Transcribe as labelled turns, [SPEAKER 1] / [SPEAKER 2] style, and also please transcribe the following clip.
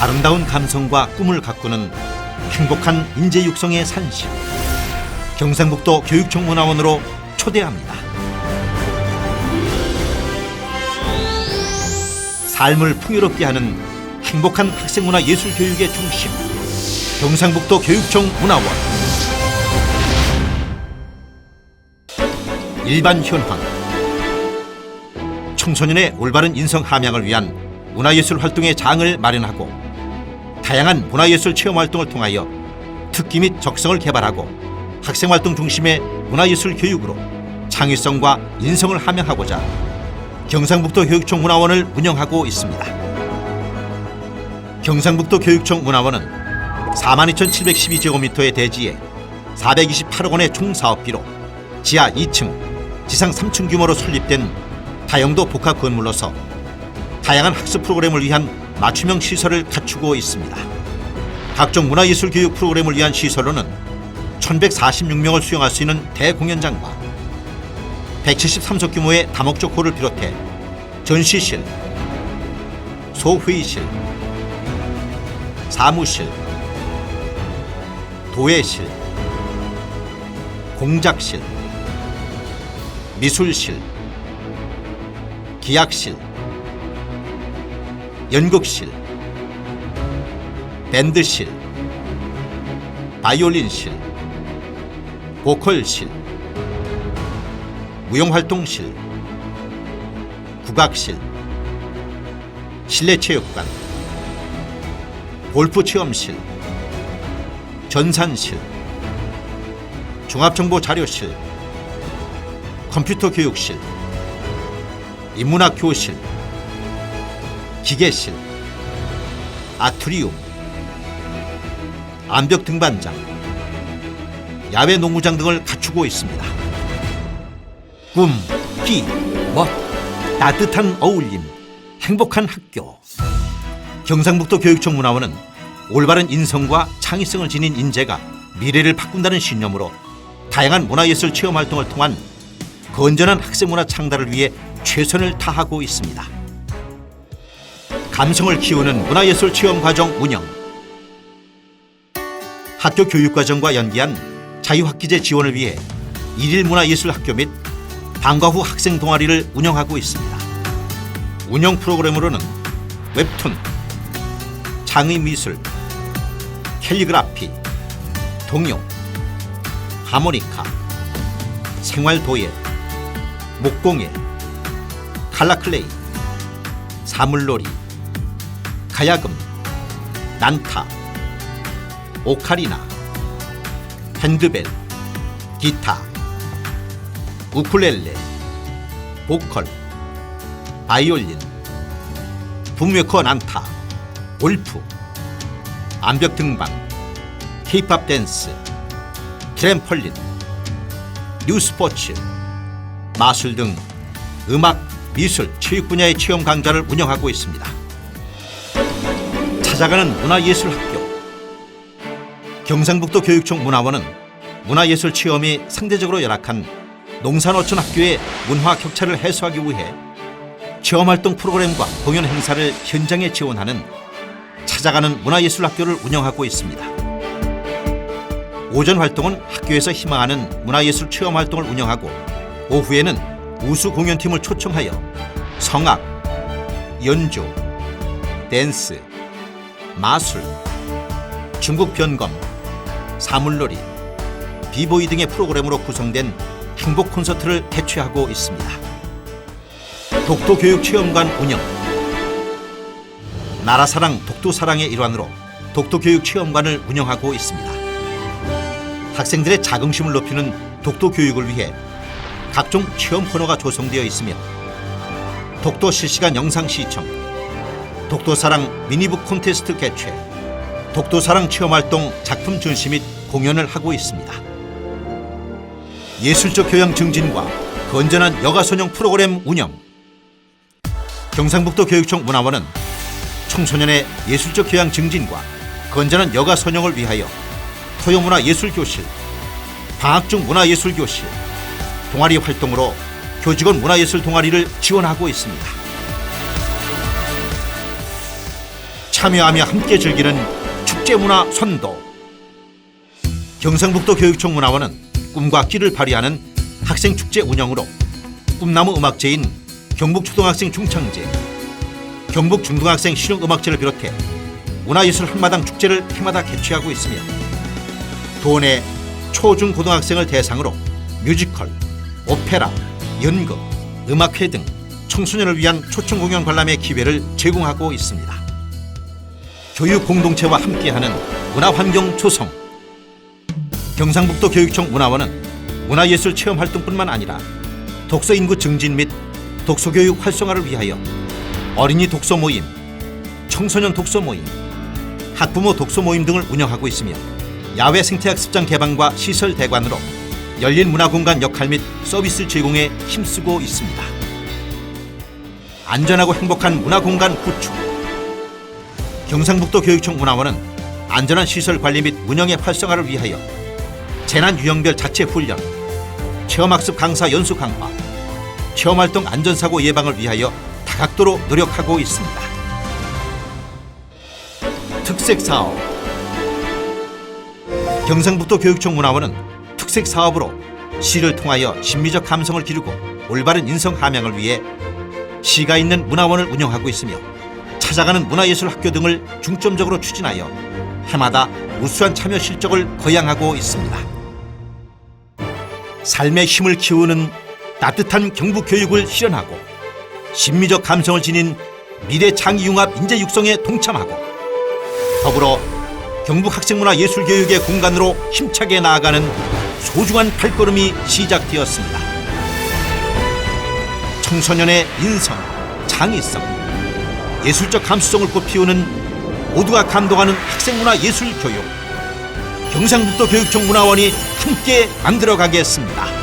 [SPEAKER 1] 아름다운 감성과 꿈을 가꾸는 행복한 인재 육성의 산실. 경상북도 교육청 문화원으로 초대합니다. 삶을 풍요롭게 하는 행복한 학생문화 예술 교육의 중심. 경상북도 교육청 문화원. 일반 현황. 청소년의 올바른 인성 함양을 위한 문화예술 활동의 장을 마련하고 다양한 문화예술 체험 활동을 통하여 특기 및 적성을 개발하고 학생 활동 중심의 문화예술 교육으로 창의성과 인성을 함양하고자 경상북도 교육청 문화원을 운영하고 있습니다. 경상북도 교육청 문화원은 42,712제곱미터의 대지에 428억 원의 총 사업비로 지하 2층, 지상 3층 규모로 설립된 다용도 복합 건물로서 다양한 학습 프로그램을 위한 맞춤형 시설을 갖추고 있습니다. 각종 문화예술 교육 프로그램을 위한 시설로는 1146명을 수용할 수 있는 대공연장과 173석 규모의 다목적 홀을 비롯해 전시실, 소회의실, 사무실, 도예실, 공작실, 미술실, 기약실, 연극실, 밴드실, 바이올린실, 보컬실, 무용활동실, 국악실, 실내체육관, 골프체험실, 전산실, 종합정보자료실, 컴퓨터 교육실, 인문학 교실, 기계실, 아트리움, 암벽 등반장, 야외 농구장 등을 갖추고 있습니다. 꿈, 끼, 멋, 따뜻한 어울림, 행복한 학교. 경상북도 교육청 문화원은 올바른 인성과 창의성을 지닌 인재가 미래를 바꾼다는 신념으로 다양한 문화예술 체험 활동을 통한 건전한 학생문화 창달을 위해 최선을 다하고 있습니다. 감성을 키우는 문화예술 체험 과정 운영. 학교 교육 과정과 연계한 자유학기제 지원을 위해 일일 문화예술학교 및 방과 후 학생 동아리를 운영하고 있습니다. 운영 프로그램으로는 웹툰, 창의미술, 캘리그라피, 동요, 하모니카, 생활 도예, 목공예, 칼라클레이, 사물놀이, 가야금, 난타, 오카리나, 핸드벨, 기타, 우쿨렐레, 보컬, 바이올린, 북메커 난타, 골프, 암벽 등반, 케이팝 댄스, 트램펄린, 뉴스포츠, 마술 등 음악, 미술, 체육 분야의 체험 강좌를 운영하고 있습니다. 찾아가는 문화예술학교 경상북도 교육청 문화원은 문화예술 체험이 상대적으로 열악한 농산어촌 학교의 문화 격차를 해소하기 위해 체험활동 프로그램과 공연 행사를 현장에 지원하는 찾아가는 문화예술학교를 운영하고 있습니다. 오전 활동은 학교에서 희망하는 문화예술 체험 활동을 운영하고 오후에는 우수 공연팀을 초청하여 성악, 연주, 댄스, 마술, 중국 변검, 사물놀이, 비보이 등의 프로그램으로 구성된 행복 콘서트를 개최하고 있습니다. 독도 교육 체험관 운영 나라사랑 독도사랑의 일환으로 독도 교육 체험관을 운영하고 있습니다. 학생들의 자긍심을 높이는 독도 교육을 위해 각종 체험 코너가 조성되어 있으며 독도 실시간 영상 시청, 독도사랑 미니북 콘테스트 개최, 독도사랑 체험활동 작품 전시 및 공연을 하고 있습니다. 예술적 교양 증진과 건전한 여가선용 프로그램 운영 경상북도 교육청 문화원은 청소년의 예술적 교양 증진과 건전한 여가 선용을 위하여 토요문화 예술교실, 방학 중 문화예술교실, 동아리 활동으로 교직원 문화예술 동아리를 지원하고 있습니다. 참여하며 함께 즐기는 축제문화 선도 경상북도 교육청 문화원은 꿈과 끼를 발휘하는 학생 축제 운영으로 꿈나무 음악제인 경북 초등학생 중창제 경북 중등학생 실용음악제를 비롯해 문화예술 한마당 축제를 해마다 개최하고 있으며 도내 초중 고등학생을 대상으로 뮤지컬, 오페라, 연극, 음악회 등 청소년을 위한 초청 공연 관람의 기회를 제공하고 있습니다. 교육 공동체와 함께하는 문화환경 조성 경상북도 교육청 문화원은 문화예술 체험 활동뿐만 아니라 독서 인구 증진 및 독서 교육 활성화를 위하여 어린이 독서 모임, 청소년 독서 모임, 학부모 독서 모임 등을 운영하고 있으며 야외 생태학습장 개방과 시설 대관으로 열린 문화공간 역할 및 서비스 제공에 힘쓰고 있습니다. 안전하고 행복한 문화공간 구축 경상북도 교육청 문화원은 안전한 시설 관리 및 운영의 활성화를 위하여 재난 유형별 자체 훈련, 체험학습 강사 연수 강화, 체험활동 안전사고 예방을 위하여 다각도로 노력하고 있습니다. 특색 사업 경상북도 교육청 문화원은 특색 사업으로 시를 통하여 심리적 감성을 기르고 올바른 인성 함양을 위해 시가 있는 문화원을 운영하고 있으며 찾아가는 문화예술 학교 등을 중점적으로 추진하여 해마다 우수한 참여 실적을 거양하고 있습니다. 삶의 힘을 키우는 따뜻한 경북 교육을 실현하고 심미적 감성을 지닌 미래 창의 융합 인재 육성에 동참하고 더불어 경북 학생문화 예술 교육의 공간으로 힘차게 나아가는 소중한 발걸음이 시작되었습니다. 청소년의 인성, 창의성, 예술적 감수성을 꽃피우는 모두가 감동하는 학생문화 예술 교육. 경상북도 교육청 문화원이 함께 만들어가겠습니다.